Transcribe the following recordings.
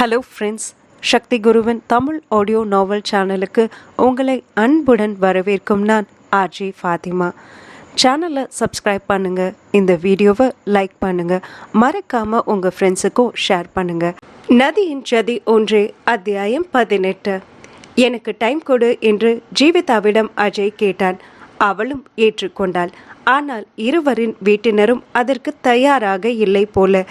Hello friends சக்தி குருவின் Tamil audio நாவல் சேனலுக்கு உங்களை அன்புடன் வரவேற்கும் நான் ஆர்ஜி ஃபாத்திமா சேனலை சப்ஸ்கிரைப் பண்ணுங்கள் இந்த வீடியோவை லைக் பண்ணுங்கள் மறக்காமல் உங்கள் ஃப்ரெண்ட்ஸுக்கும் ஷேர் பண்ணுங்கள் நதியின் ஜதி ஒன்றே அத்தியாயம் பதினெட்டு. எனக்கு டைம் கொடு என்று ஜீவிதாவிடம் அஜய் கேட்டான். அவளும் ஏற்றுக்கொண்டாள். ஆனால் இருவரின் வீட்டினரும் அதற்கு தயாராக இல்லை போல.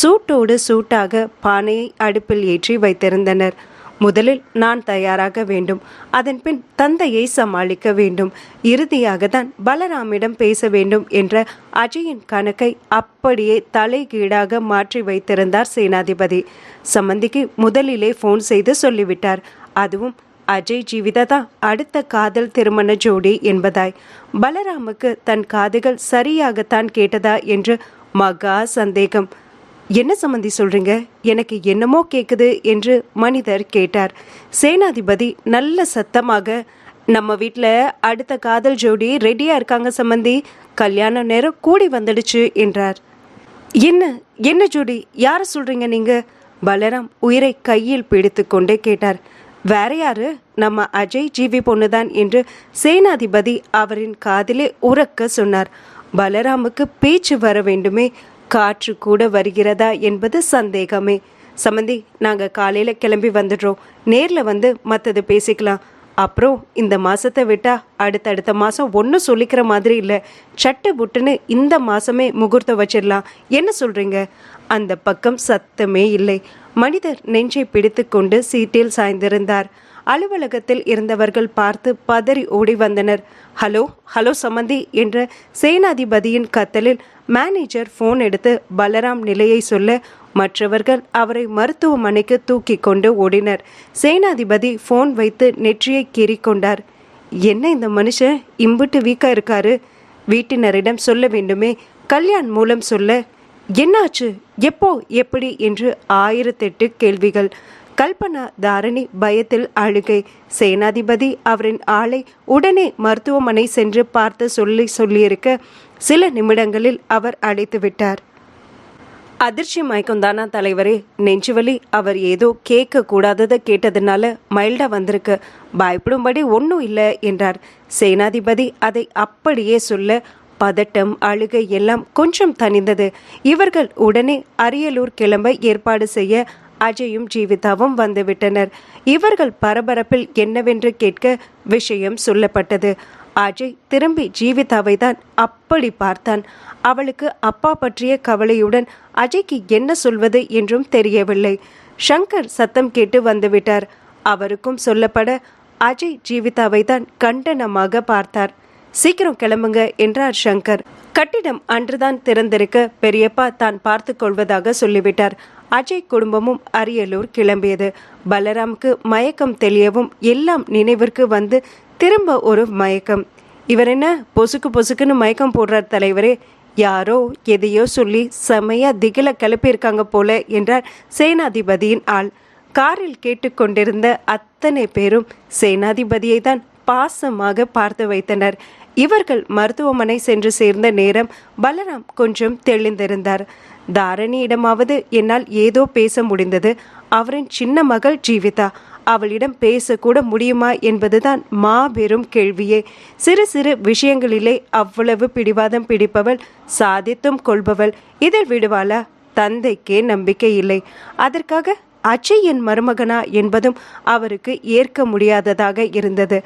சூட்டோடு சூட்டாக பானையை அடுப்பில் ஏற்றி வைத்திருந்தனர். முதலில் நான் தயாராக வேண்டும். அதன் பின் தந்தையை சமாளிக்க வேண்டும். இறுதியாக தான் பலராமிடம் பேச வேண்டும் என்ற அஜயின் கணக்கை அப்படியே தலைகீழாக மாற்றி வைத்திருந்தார் சேனாதிபதி. சம்மந்திக்கு முதலிலே ஃபோன் செய்து சொல்லிவிட்டார். அதுவும் அஜய் ஜீவிதா தான் அடுத்த காதல் திருமண ஜோடி என்பதாய். பலராமுக்கு தன் காதுகள் சரியாகத்தான் கேட்டதா என்று மகா சந்தேகம். என்ன சம்மந்தி சொல்றீங்க? எனக்கு என்னமோ கேக்குது என்று மனிதர் கேட்டார். சேனாதிபதி நல்ல சத்தமாக நம்ம வீட்டில் அடுத்த காதல் ஜோடி ரெடியா இருக்காங்க சம்மந்தி கல்யாண நேரம் கூடி வந்துடுச்சு என்றார். என்ன? என்ன ஜோடி? யார சொல்றீங்க நீங்க? பலராம் உயிரை கையில் பிடித்து கொண்டே கேட்டார். வேற யாரு? நம்ம அஜய் ஜீவி பொண்ணுதான் என்று சேனாதிபதி அவரின் காதிலே உறக்க சொன்னார். பலராமுக்கு பேச்சு வர வேண்டுமே காற்று கூட வருகிறதா என்பது சந்தேகமே. சம்மந்தி நாங்கள் காலையில் கிளம்பி வந்துடுறோம். நேரில் வந்து மற்றது பேசிக்கலாம். அப்புறம் இந்த மாதத்தை விட்டால் அடுத்தடுத்த மாதம் ஒன்றும் சொல்லிக்கிற மாதிரி இல்லை. சட்டை புட்டுன்னு இந்த மாதமே முகூர்த்தம் வச்சிடலாம். என்ன சொல்கிறீங்க அந்த பக்கம் சத்தமே இல்லை. மனிதர் நெஞ்சை பிடித்துக்கொண்டு சீட்டில் சாய்ந்திருந்தார். அலுவலகத்தில் இருந்தவர்கள் பார்த்து பதறி ஓடி வந்தனர். ஹலோ ஹலோ சம்மந்தி என்ற சேனாதிபதியின் கத்தலில் மேனேஜர் ஃபோன் எடுத்து பலராம் நிலையை சொல்ல மற்றவர்கள் அவரை மருத்துவமனைக்கு தூக்கி கொண்டு ஓடினர். சேனாதிபதி ஃபோன் வைத்து நெற்றியை கீறிக்கொண்டார் என்ன இந்த மனுஷன்? இம்புட்டு வீக்கா இருக்காரு. வீட்டினரிடம் சொல்ல வேண்டுமே. கல்யாண் மூலம் சொல்ல. என்னாச்சு? எப்போ எப்படி என்று ஆயிரத்தெட்டு கேள்விகள். கல்பனா தாரணி பயத்தில் அழுகை. சேனாதிபதி அவரின் ஆளை உடனே மருத்துவமனை சென்று பார்த்து சொல்லி சொல்லியிருக்க சில நிமிடங்களில் அவர் அழைத்து விட்டார். அதிர்ச்சி மயக்கம்தானா தலைவரே? நெஞ்சுவலி. அவர் ஏதோ கேட்க கூடாததை கேட்டதுனால மைல்டா வந்திருக்கு. பயப்படும்படி ஒன்றும் இல்லை என்றார். சேனாதிபதி அதை அப்படியே சொல்ல பதட்டம் அழுகை எல்லாம் கொஞ்சம் தணிந்தது. இவர்கள் உடனே அரியலூர் கிளம்ப ஏற்பாடு செய்ய அஜயும் ஜீவிதாவும் வந்துவிட்டனர். இவர்கள் பரபரப்பில் என்னவென்று கேட்க விஷயம் சொல்லப்பட்டது. அஜய் திரும்பி ஜீவிதாவை தான் அப்படி பார்த்தான். அவளுக்கு அப்பா பற்றிய கவலையுடன் அஜய்க்கு என்ன சொல்வது என்றும் தெரியவில்லை. ஷங்கர் சத்தம் கேட்டு வந்துவிட்டார். அவருக்கும் சொல்லப்பட அஜய் ஜீவிதாவை தான் கண்டனமாக பார்த்தார். சீக்கிரம் கிளம்புங்க என்றார் சங்கர். கட்டிடம் அன்றுதான் திறந்திருக்க பெரியப்பா தான் பார்த்து கொள்வதாக சொல்லிவிட்டார். அஜய் குடும்பமும் அரியலூர் கிளம்பியது. பலராமுக்கு மயக்கம் தெளியவும் எல்லாம் நினைவிற்கு வந்து திரும்ப ஒரு மயக்கம். இவர் என்ன பொசுக்கு பொசுக்குன்னு மயக்கம் போடுறார் தலைவரே. யாரோ எதையோ சொல்லி செமையா திகில கிளப்பியிருக்காங்க போல என்றார் சேனாதிபதியின் ஆள். காரில் கேட்டுக்கொண்டிருந்த அத்தனை பேரும் சேனாதிபதியை தான் பாசமாக பார்த்து வைத்தனர். இவர்கள் மருத்துவமனை சென்று சேர்ந்த நேரம் பலராம் கொஞ்சம் தெளிந்திருந்தார். தாரணியிடமாவது என்னால் ஏதோ பேச முடிந்தது. அவரின் சின்ன மகள் ஜீவிதா அவளிடம் பேசக்கூட முடியுமா என்பதுதான் மாபெரும் கேள்வியே. சிறு சிறு விஷயங்களிலே அவ்வளவு பிடிவாதம் பிடிப்பவள் சாதித்தும் கொள்பவள் இதில் விடுவாளா? தந்தைக்கே நம்பிக்கை இல்லை. அதற்காக அஜய் என் மருமகனா என்பதும் அவருக்கு ஏற்க முடியாததாக இருந்தது.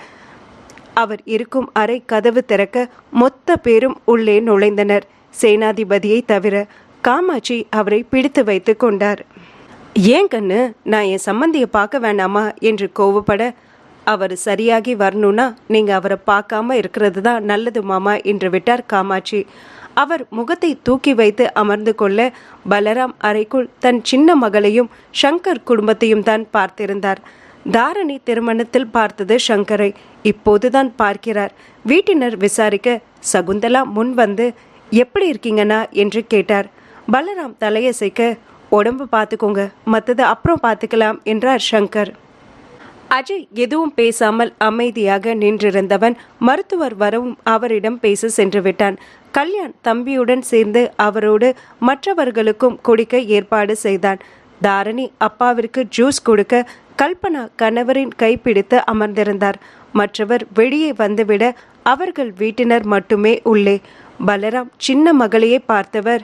அவர் இருக்கும் அறை கதவு திறக்க மொத்த பேரும் உள்ளே நுழைந்தனர். சேனாதிபதியை தவிர காமாட்சி அவரை பிடித்து வைத்து கொண்டார். ஏன் கண்ணு நான் என் சம்மந்தியை பார்க்க வேண்டாமா என்று கோவப்பட அவர் சரியாகி வரணும்னா நீங்க அவரை பார்க்காம இருக்கிறது தான் நல்லது மாமா என்று விட்டார் காமாட்சி. அவர் முகத்தை தூக்கி வைத்து அமர்ந்து கொள்ள பலராம் அறைக்குள் தன் சின்ன மகளையும் சங்கர் குடும்பத்தையும் தான் பார்த்திருந்தார். தாரணி திருமணத்தில் பார்த்தது சங்கரை. இப்போதுதான் பார்க்கிறார். வீட்டினர் விசாரிக்க சகுந்தலா முன் வந்து எப்படி இருக்கீங்கண்ணா? என்று கேட்டார். பலராம் தலையசைக்க உடம்பு பார்த்துக்கோங்க மற்றது அப்புறம் பார்த்துக்கலாம் என்றார் சங்கர். அஜய் எதுவும் பேசாமல் அமைதியாக நின்றிருந்தவன் மருத்துவர் வரவும் அவரிடம் பேச சென்று விட்டான். கல்யாண் தம்பியுடன் சேர்ந்து அவரோடு மற்றவர்களுக்கும் குடிக்க ஏற்பாடு செய்தான். தாரணி அப்பாவிற்கு ஜூஸ் கொடுக்க கல்பனா கணவரின் கைப்பிடித்து அமர்ந்திருந்தார். மற்றவர் வெளியே வந்துவிட அவர்கள் வீட்டினர் மட்டுமே உள்ளே. பலராம் சின்ன மகளையே பார்த்தவர்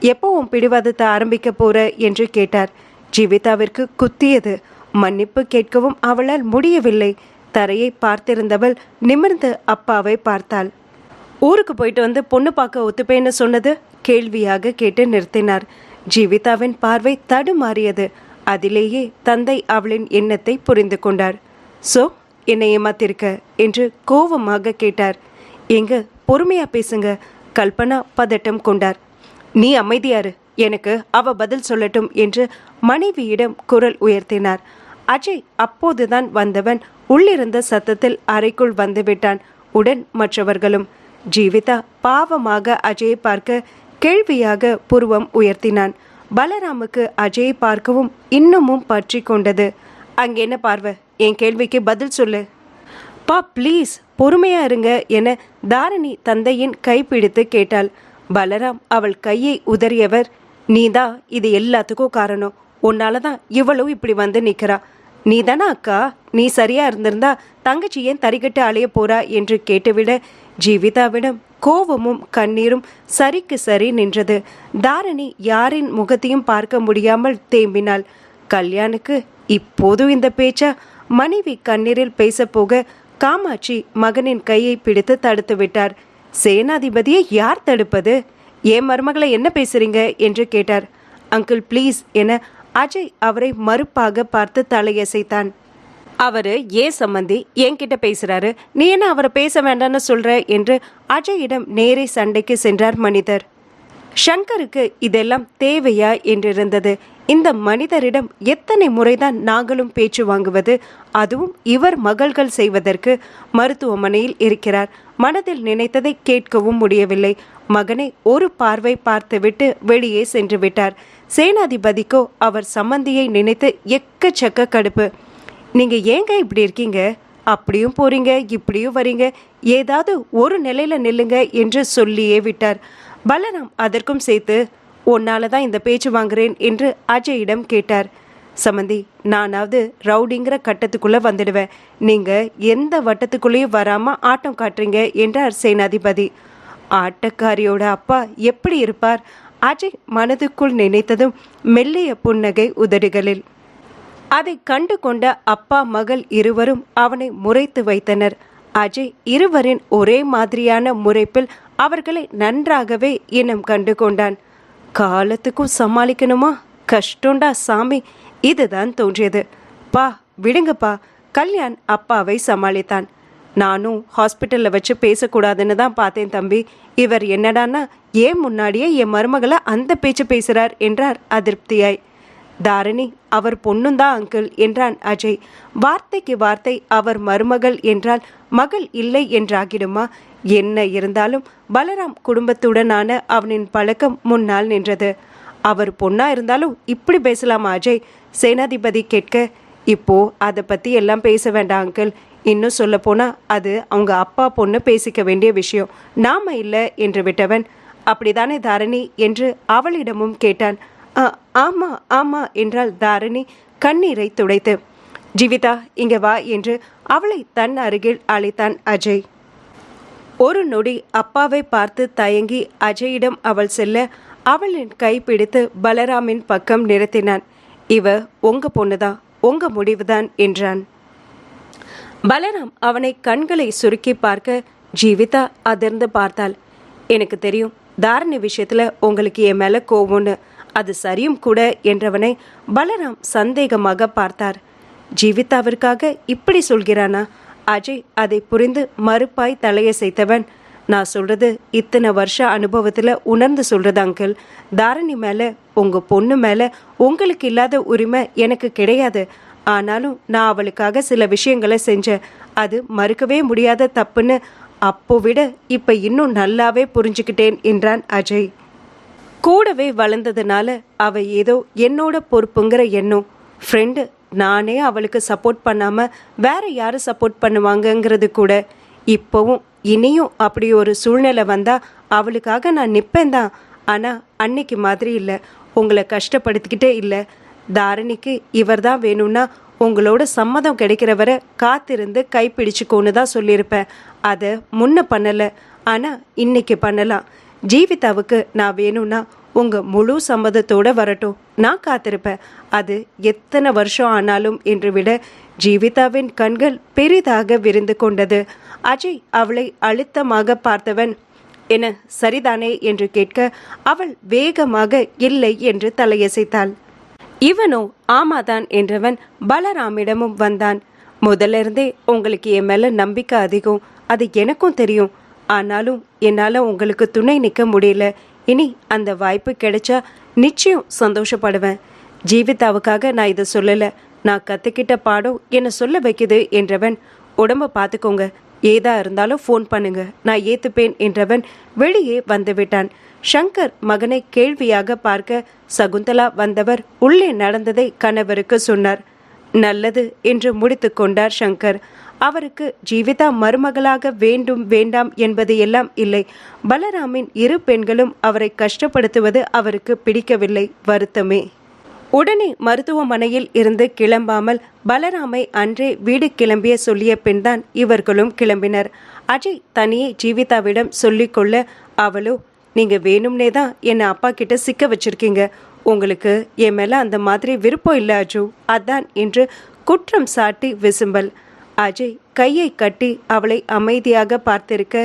எப்போ உன் பிடிவாதத்தை ஆரம்பிக்க போற? என்று கேட்டார். ஜீவிதாவிற்கு குத்தியது. மன்னிப்பு கேட்கவும் அவளால் முடியவில்லை. தரையை பார்த்திருந்தவள் நிமிர்ந்து அப்பாவை பார்த்தாள். ஊருக்கு போயிட்டு வந்து பொண்ணு பார்க்க ஒத்துப்பேன்னு சொன்னது? கேள்வியாக கேட்டு நிறுத்தினார். ஜீவிதாவின் பார்வை தடுமாறியது. அதிலேயே தந்தை அவளின் எண்ணத்தை புரிந்து கொண்டார். சோ என்னை ஏமாத்திருக்க? என்று கோபமாக கேட்டார். எங்க பொறுமையா பேசுங்க கல்பனா பதட்டம் கொண்டார். நீ அமைதியாரு எனக்கு அவ பதில் சொல்லட்டும் என்று மனைவியிடம் குரல் உயர்த்தினார். அஜய் அப்போதுதான் வந்தவன் உள்ளிருந்த சத்தத்தில் அறைக்குள் வந்துவிட்டான் உடன் மற்றவர்களும். ஜீவிதா பாவமாக அஜயை பார்க்க கேள்வியாக புருவம் உயர்த்தினான். பலராமுக்கு அஜயை பார்க்கவும் இன்னமும் பற்றி கொண்டது. அங்கே என்ன பார்வை? என் கேள்விக்கு பதில் சொல்லு. பா ப்ளீஸ் பொறுமையா இருங்க என தாரணி தந்தையின் கைப்பிடித்து கேட்டாள். பலராம் அவள் கையை உதறியவர் நீதா இது எல்லாத்துக்கும் காரணம். உன்னால தான் இவ்வளவு இப்படி வந்து நிற்கிறா நீ தானே அக்கா? நீ சரியா இருந்திருந்தா தங்கச்சி ஏன் தறிகட்டு அலைய போறா? என்று கேட்டுவிட ஜீவிதாவிடம் கோபமும் கண்ணீரும் சரிக்கு சரி நின்றது. தாரணி யாரின் முகத்தையும் பார்க்க முடியாமல் தேம்பினாள். கல்யாணுக்கு இப்போதும் இந்த பேச்சா மனைவி கண்ணீரில் பேசப்போக காமாட்சி மகனின் கையை பிடித்து தடுத்து விட்டார். சேனாதிபதியை யார் தடுப்பது? ஏன் மருமகளை என்ன பேசுறீங்க? என்று கேட்டார். அங்கிள் ப்ளீஸ் என அஜய் அவரை மறுப்பாக பார்த்து தலையசைத்தான். அவரு ஏன் சம்மந்தி என்கிட்ட பேசுறாரு. நீ என்ன அவரை பேச வேண்டாம்னு சொல்ற? என்று அஜயிடம் நேரே சண்டைக்கு சென்றார் மனிதர். ஷங்கருக்கு இதெல்லாம் தேவையா? என்றிருந்தது. இந்த மனிதரிடம் எத்தனை முறைதான் நாங்களும் பேச்சு வாங்குவது? அதுவும் இவர் மகள்கள் செய்வதற்கு மருத்துவமனையில் இருக்கிறார். மனதில் நினைத்ததை கேட்கவும் முடியவில்லை. மகனை ஒரு பார்வை பார்த்துவிட்டு வெளியே சென்று விட்டார். சேனாதிபதிக்கோ அவர் சம்மந்தியை நினைத்து எக்கச்சக்க கடுப்பு. நீங்க ஏங்க இப்படி இருக்கீங்க? அப்படியும் போறீங்க இப்படியும் வரீங்க. ஏதாவது ஒரு நிலையில நில்லுங்க என்று சொல்லியே விட்டார். பலராம் அதற்கும் சேர்த்து உன்னால தான் இந்த பேச்சு வாங்குறேன் என்று அஜயிடம் கேட்டார். சமந்தி நானாவது ரவுடிங்கிற கட்டத்துக்குள்ளே வந்துடுவேன். நீங்கள் எந்த வட்டத்துக்குள்ளேயும் வராமல் ஆட்டம் காட்டுறீங்க என்றார் சேனாதிபதி. ஆட்டக்காரியோட அப்பா எப்படி இருப்பார்? அஜய் மனதுக்குள் நினைத்ததும் மெல்லிய புன்னகை உதடுகளில். அதை கண்டு கொண்ட அப்பா மகள் இருவரும் அவனை முறைத்து வைத்தனர். அஜய் இருவரின் ஒரே மாதிரியான முறைப்பில் அவர்களை நன்றாகவே இனம் கண்டு கொண்டான் காலத்துக்கும் சமாளிக்கணுமா? கஷ்டம்டா சாமி? இதுதான் தோன்றியது. பா விடுங்கப்பா. கல்யாண் அப்பாவை சமாளித்தான். நானும் ஹாஸ்பிட்டலில் வச்சு பேசக்கூடாதுன்னு தான் பார்த்தேன் தம்பி. இவர் என்னடான்னா ஏன் முன்னாடியே என் மருமகளை அந்த பேச்சு பேசுகிறார் என்றார் அதிருப்தியாய். தாரணி அவர் பொண்ணுந்தான் அங்கிள் என்றான் அஜய். வார்த்தைக்கு வார்த்தை அவர் மருமகள் என்றால் மகள் இல்லை என்றாகிடுமா? என்ன இருந்தாலும் பலராம் குடும்பத்துடனான அவனின் பழக்கம் முன்னால் நின்றது. அவர் பொண்ணா இருந்தாலும் இப்படி பேசலாமா அஜய்? சேனாதிபதி கேட்க இப்போ அதை பத்தி எல்லாம் பேச வேண்டாம் அங்கிள். இன்னும் சொல்ல போனா அது அவங்க அப்பா பொண்ணு பேசிக்க வேண்டிய விஷயம். நாம இல்லை என்று விட்டவன். அப்படிதானே தாரணி? என்று அவளிடமும் கேட்டான். ஆமா ஆமா என்றாள் தாரணி கண்ணீரை துடைத்து. ஜீவிதா இங்க வா என்று அவளை தன் அருகில் அழைத்தான் அஜய். ஒரு நொடி அப்பாவை பார்த்து தயங்கி அஜயிடம் அவள் செல்ல அவளின் கை பிடித்து பலராமின் பக்கம் நிறுத்தினான். இவ உங்க பொண்ணுதான் உங்க முடிவுதான் என்றான். பலராம் அவனை கண்களை சுருக்கி பார்க்க ஜீவிதா அதிர்ந்து பார்த்தாள். எனக்கு தெரியும் தாரணி விஷயத்துல உங்களுக்கு என் மேல கோவம்னு. அது சரியும் கூட என்றவனை பலராம் சந்தேகமாக பார்த்தார். ஜீவிதாவிற்காக இப்படி சொல்கிறானா? அஜய் அதை புரிந்து மறுப்பாய் தலையசைத்தவன் நான் சொல்றது இத்தனை வருஷ அனுபவத்துல உணர்ந்து சொல்றது அங்கிள். தாரணி மேல உங்க பொண்ணு மேல உங்களுக்கு இல்லாத உரிமை எனக்கு கிடையாது. ஆனாலும் நான் அவளுக்காக சில விஷயங்களை செஞ்சேன். அது மறுக்கவே முடியாத தப்புன்னு அப்போ விட இப்ப இன்னும் நல்லாவே புரிஞ்சுக்கிட்டேன் என்றான் அஜய். கூடவே வளர்ந்ததுனால அவ ஏதோ என்னோட பொறுப்புங்கிற எண்ணம். ஃப்ரெண்டு நானே அவளுக்கு சப்போர்ட் பண்ணாம வேற யாரு சப்போர்ட் பண்ணுவாங்கங்கிறது கூட. இப்போவும் இனியும் அப்படி ஒரு சூழ்நிலை வந்தா அவளுக்காக நான் நிற்பேன் தான். ஆனா அன்னைக்கு மாதிரி இல்லை. உங்களை கஷ்டப்படுத்திக்கிட்டே இல்லை. தாரணிக்கு இவர்தான் வேணும்னா உங்களோட சம்மதம் கிடைக்கிற வரை காத்திருந்து கைப்பிடிச்சுக்கோன்னு தான் சொல்லியிருப்பேன். அதை முன்ன பண்ணலை. ஆனால் இன்னைக்கு பண்ணலாம். ஜீவிதாவுக்கு நான் வேணும்னா உங்கள் முழு சம்மதத்தோடு வரட்டும். நான் காத்திருப்பேன். அது எத்தனை வருஷம் ஆனாலும் என்று விட ஜீவிதாவின் கண்கள் பெரிதாக விரிந்து கொண்டது. அஜய் அவளை அழுத்தமாக பார்த்தவன் என்ன சரிதானே? என்று கேட்க அவள் வேகமாக இல்லை என்று தலையசைத்தாள். இவனோ ஆமாதான் என்றவன் பலராமிடமும் வந்தான். முதல்ல இருந்தே உங்களுக்கு என் மேல நம்பிக்கை அதிகம். அது எனக்கும் தெரியும். ஆனாலும் என்னால் உங்களுக்கு துணை நிற்க முடியல. இனி அந்த வாய்ப்பு கிடைச்சா நிச்சயம் சந்தோஷப்படுவேன். ஜீவிதாவுக்காக நான் இதை சொல்லலை. நான் கற்றுக்கிட்ட பாடம் என்னை சொல்ல வைக்குது என்றவன் உடம்ப பார்த்துக்கோங்க ஏதா இருந்தாலும் ஃபோன் பண்ணுங்க. நான் ஏத்துப்பேன் என்றவன் வெளியே வந்துவிட்டான் ஷங்கர் மகனை கேள்வியாக பார்க்க சகுந்தலா வந்தவர் உள்ளே நடந்ததை கணவருக்கு சொன்னார். நல்லது என்று முடித்து கொண்டார் சங்கர். அவருக்கு ஜீவிதா மருமகளாக வேண்டும் வேண்டாம் என்பது எல்லாம் இல்லை. பலராமின் இரு பெண்களும் அவரை கஷ்டப்படுத்துவது அவருக்கு பிடிக்கவில்லை. வருத்தமே. உடனே மருத்துவமனையில் இருந்து கிளம்பாமல் பலராமை அன்றே வீடு கிளம்பிய சொல்லிய பின்தான் இவர்களும் கிளம்பினர். அஜய் தனியே ஜீவிதாவிடம் சொல்லிக்கொள்ள அவளோ நீங்க வேணும்னே தான் என்னை அப்பா கிட்ட சிக்க வச்சிருக்கீங்க. உங்களுக்கு என் மேல அந்த மாதிரி விருப்பம் இல்லை அஜு. அதான் என்று குற்றம் சாட்டி விசும்பல். அஜய் கையை கட்டி அவளை அமைதியாக பார்த்திருக்க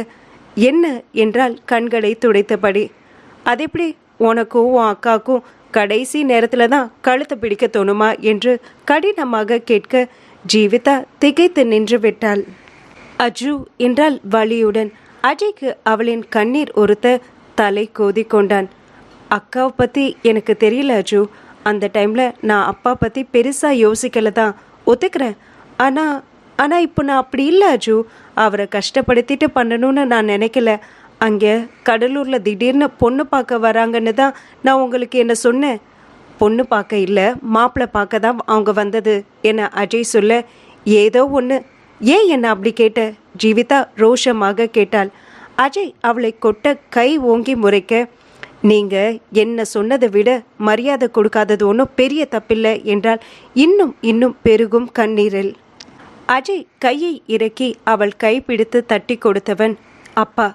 என்ன? என்றால் கண்களை துடைத்தபடி. அதெப்படி உனக்கும் உன் அக்காக்கும் கடைசி நேரத்தில் தான் கழுத்தை பிடிக்க தோணுமா? என்று கடினமாக கேட்க ஜீவிதா திகைத்து நின்று விட்டாள். அஜு என்றால் வலியுடன். அஜய்க்கு அவளின் கண்ணீர் ஒருத்த தலை கோதி கொண்டான். அக்காவை பற்றி எனக்கு தெரியல அஜு. அந்த டைமில் நான் அப்பா பற்றி பெருசாக யோசிக்கல தான். ஒத்துக்கிறேன். ஆனால் ஆனால் இப்போ நான் அப்படி இல்லை அஜு. அவரை கஷ்டப்படுத்திட்டு பண்ணணும்னு நான் நினைக்கல. அங்கே கடலூரில் திடீர்னு பொண்ணு பார்க்க வராங்கன்னு தான் நான் உங்களுக்கு என்ன சொன்னேன். பொண்ணு பார்க்க இல்லை மாப்பிள்ளை பார்க்க தான் அவங்க வந்தது என்ன அஜய் சொல்ல ஏதோ ஒன்று ஏன் என்ன அப்படி கேட்ட? ஜீவிதா ரோஷமாக கேட்டாள். அஜய் அவளை கொட்ட கை ஓங்கி முறைக்க நீங்கள் என்ன சொன்னதை விட மரியாதை கொடுக்காதது ஒன்றும் பெரிய தப்பில்லை என்றால் இன்னும் இன்னும் பெருகும் கண்ணீரில். அஜய் கையை இறக்கி அவள் கைப்பிடித்து தட்டி கொடுத்தவன் அப்பா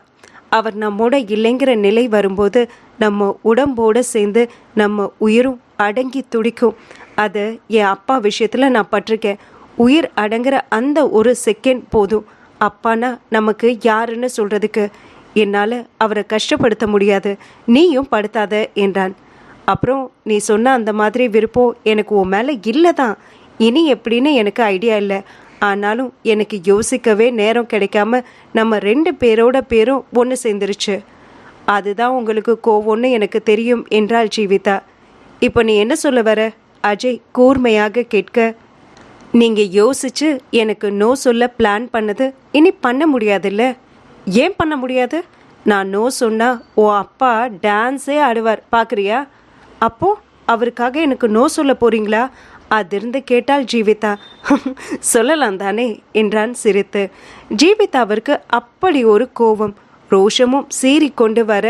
அவர் நம்மோட இல்லைங்கிற நிலை வரும்போது நம்ம உடம்போட சேர்ந்து நம்ம உயிரும் அடங்கி துடிக்கும். அதை என் அப்பா விஷயத்தில் நான் பட்டிருக்கேன். உயிர் அடங்குற அந்த ஒரு செகண்ட் போதும். அப்பானா நமக்கு யாருன்னு சொல்கிறதுக்கு என்னால் அவரை கஷ்டப்படுத்த முடியாது. நீயும் படுத்தாத என்றான். அப்புறம் நீ சொன்ன அந்த மாதிரி விருப்பம் எனக்கு உன் மேலே இல்லை தான் இனி எப்படின்னு எனக்கு ஐடியா இல்லை. ஆனாலும் எனக்கு யோசிக்கவே நேரம் கிடைக்காம நம்ம ரெண்டு பேரோட பேரும் ஒன்று சேர்ந்துருச்சு. அதுதான் உங்களுக்கு கோவம்னு எனக்கு தெரியும் என்றாள் ஜீவிதா. இப்போ நீ என்ன சொல்ல வர? அஜய் கூர்மையாக கேட்க நீங்கள் யோசிச்சு எனக்கு நோ சொல்ல பிளான் பண்ணது இனி பண்ண முடியாதுல்ல? ஏன் பண்ண முடியாது? நான் நோ சொன்னால் ஓ அப்பா டான்ஸே ஆடுவார். பார்க்குறியா அப்போது அவருக்காக எனக்கு நோ சொல்ல போகிறீங்களா அதிர்ந்து கேட்டாள் ஜீவிதா. சொல்லலாம் தானே என்றான் சிரித்து. ஜீவிதாவிற்கு அப்படி ஒரு கோபம் ரோஷமும் சீறி கொண்டு வர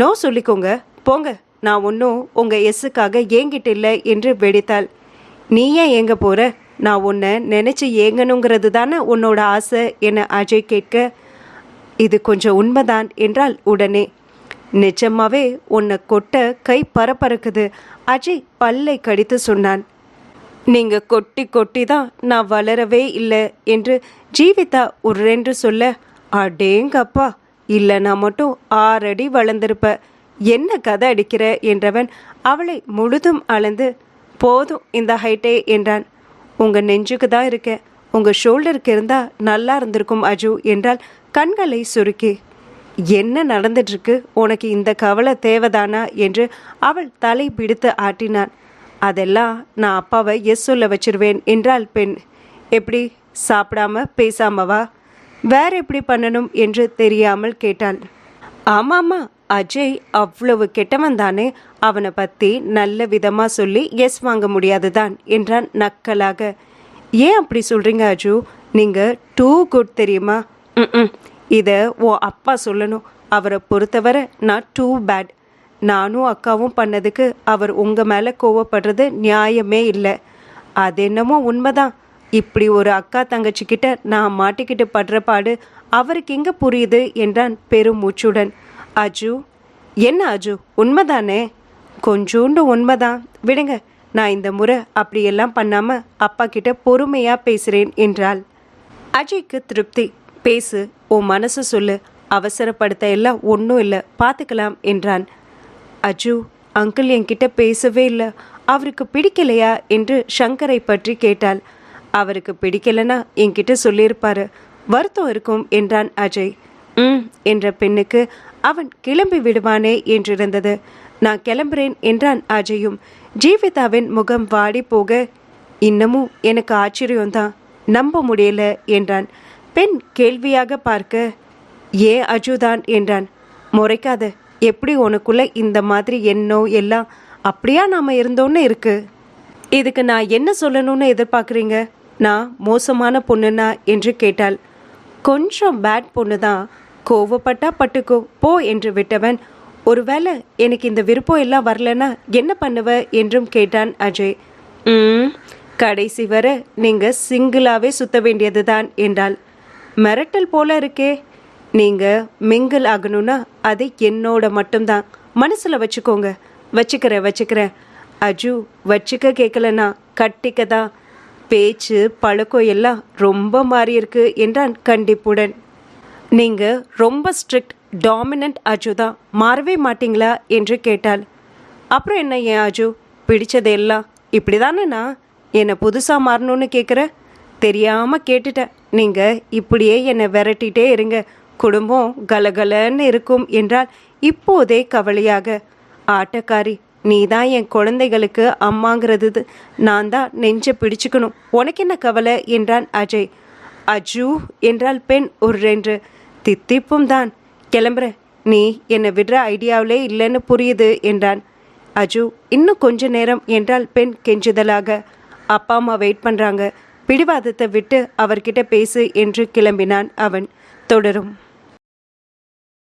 நோ சொல்லிக்கோங்க போங்க நான் ஒன்றும் உங்கள் எஸ்ஸுக்காக ஏங்கிட்டு இல்லை என்று வெடித்தாள். நீ ஏன் ஏங்க போகிற நான் உன்னை நினச்சி ஏங்கணுங்கிறது தானே உன்னோட ஆசை என அஜய் கேட்க இது கொஞ்சம் உண்மைதான் என்றால் உடனே. நிஜமாவே உன்னை கொட்ட கை பரபரக்குது அஜய் பல்லை கடித்து சொன்னான். நீங்க கொட்டி கொட்டி தான் நான் வளரவே இல்லை என்று ஜீவிதா உர்ரென்று சொல்ல அடேங்கப்பா இல்லைனா மட்டும் ஆறடி வளர்ந்திருப்ப. என்ன கதை அடிக்கிற? என்றவன் அவளை முழுதும் அளந்து போதும் இந்த ஹைட்டே என்றான். உங்க நெஞ்சுக்கு தான் இருக்கேன் உங்க ஷோல்டருக்கு இருந்தா நல்லா இருந்திருக்கும் அஜு என்றால் கண்களை சுருக்கி. என்ன நடந்துட்டு இருக்கு? உனக்கு இந்த கவலை தேவைதானா? என்று அவள் தலை பிடித்து ஆட்டினான். அதெல்லாம் நான் அப்பாவை எஸ் சொல்ல வச்சிருவேன் என்றாள் பெண். எப்படி? சாப்பிடாம? பேசாமவா? வேற எப்படி பண்ணணும் என்று தெரியாமல் கேட்டாள். ஆமாம்மா அஜய் அவ்வளவு கெட்டவன் தானே. அவனை பற்றி நல்ல விதமாக சொல்லி எஸ் வாங்க முடியாதுதான் என்றான் நக்கலாக. ஏன் அப்படி சொல்கிறீங்க அஜு? நீங்கள் டூ குட் தெரியுமா? ம் இதை ஓ அப்பா சொல்லணும். அவரை பொறுத்தவரை நான் டூ பேட் நானும் அக்காவும் பண்ணதுக்கு அவர் உங்கள் மேலே கோவப்படுறது நியாயமே இல்லை. அது என்னமோ உண்மைதான். இப்படி ஒரு அக்கா தங்கச்சிக்கிட்ட நான் மாட்டிக்கிட்டு படுற பாடு அவருக்கு எங்கே புரியுது என்றான் பெருமூச்சுடன் அஜு என்ன அஜு உண்மைதானே? கொஞ்சோண்டு உண்மைதான். விடுங்க நான் இந்த முறை அப்படியெல்லாம் பண்ணாமல் அப்பா கிட்ட பொறுமையாக பேசுகிறேன் என்றாள். அஜய்க்கு திருப்தி. பேசு உன் மனசு சொல்லு. அவசரப்படுத்த எல்லாம் ஒன்றும் இல்லை. பார்த்துக்கலாம் என்றான். அஜு அங்கிள் என்கிட்ட பேசவே இல்லை. அவருக்கு பிடிக்கலையா என்று ஷங்கரை பற்றி கேட்டாள். அவருக்கு பிடிக்கலனா என்கிட்ட சொல்லியிருப்பாரு. வருத்தம் இருக்கும் என்றான் அஜய். ம் என்ற பெண்ணுக்கு அவன் கிளம்பி விடுவானே என்றிருந்தது. நான் கிளம்புறேன் என்றான் அஜயும். ஜீவிதாவின் முகம் வாடி போக இன்னமும் எனக்கு ஆச்சரியம்தான். நம்ப முடியல என்றான். பெண் கேள்வியாக பார்க்க ஏன் அஜுதான் என்றான். முறைக்காத. எப்படி உனக்குள்ள இந்த மாதிரி எண்ணோ எல்லாம் அப்படியா நாம இருந்தோன்னு இருக்கு? இதுக்கு நான் என்ன சொல்லணும்னு எதிர்பார்க்குறீங்க? நான் மோசமான பொண்ணுனா என்று கேட்டாள். கொஞ்சம் பேட் பொண்ணு தான் கோவப்பட்டா பட்டுக்கோ போ என்று விட்டவன். ஒருவேளை எனக்கு இந்த விருப்பம் எல்லாம் வரலன்னா என்ன பண்ணுவ என்றும் கேட்டான் அஜய். ம் கடைசி வர நீங்கள் சிங்கிளாகவே சுத்த வேண்டியதுதான் என்றாள். மிரட்டல் போல இருக்கே. நீங்கள் மிங்கிள் ஆகணும்னா அது என்னோட மட்டும்தான். மனசில் வச்சுக்கோங்க. வச்சுக்கிறேன் வச்சுக்கிறேன். அஜு வச்சுக்க கேட்கலனா கட்டிக்க தான் பேச்சு பழக்கம் எல்லாம் ரொம்ப மாறியிருக்கு என்றான் கண்டிப்புடன். நீங்கள் ரொம்ப ஸ்ட்ரிக்ட் டாமினன்ட் அஜு தான். மாறவே மாட்டிங்களா என்று கேட்டாள். அப்புறம் என்ன ஏன் அஜு? பிடிச்சது எல்லாம் இப்படி தானேண்ணா என்னை புதுசாக மாறணும்னு கேட்குற தெரியாமல் கேட்டுட்டேன். நீங்கள் இப்படியே என்னை விரட்டிகிட்டே இருங்க. குடும்பம் கலகலன்னு இருக்கும் என்றால் இப்போதே கவலையாக ஆட்டக்காரி நீ தான் என் குழந்தைகளுக்கு அம்மாங்கிறது நான் தான் நெஞ்ச பிடிச்சுக்கணும். உனக்கு என்ன கவலை? என்றான் அஜய். அஜு என்றால் பெண் ஒரு ரெண்டு தித்திப்பும் தான். கிளம்புற நீ என்னை விடுற ஐடியாவிலே இல்லைன்னு புரியுது என்றான். அஜு இன்னும் கொஞ்ச நேரம் என்றால் பெண் கெஞ்சுதலாக. அப்பா அம்மா வெயிட் பண்ணுறாங்க பிடிவாதத்தை விட்டு அவர்கிட்ட பேசு என்று கிளம்பினான் அவன். தொடரும்.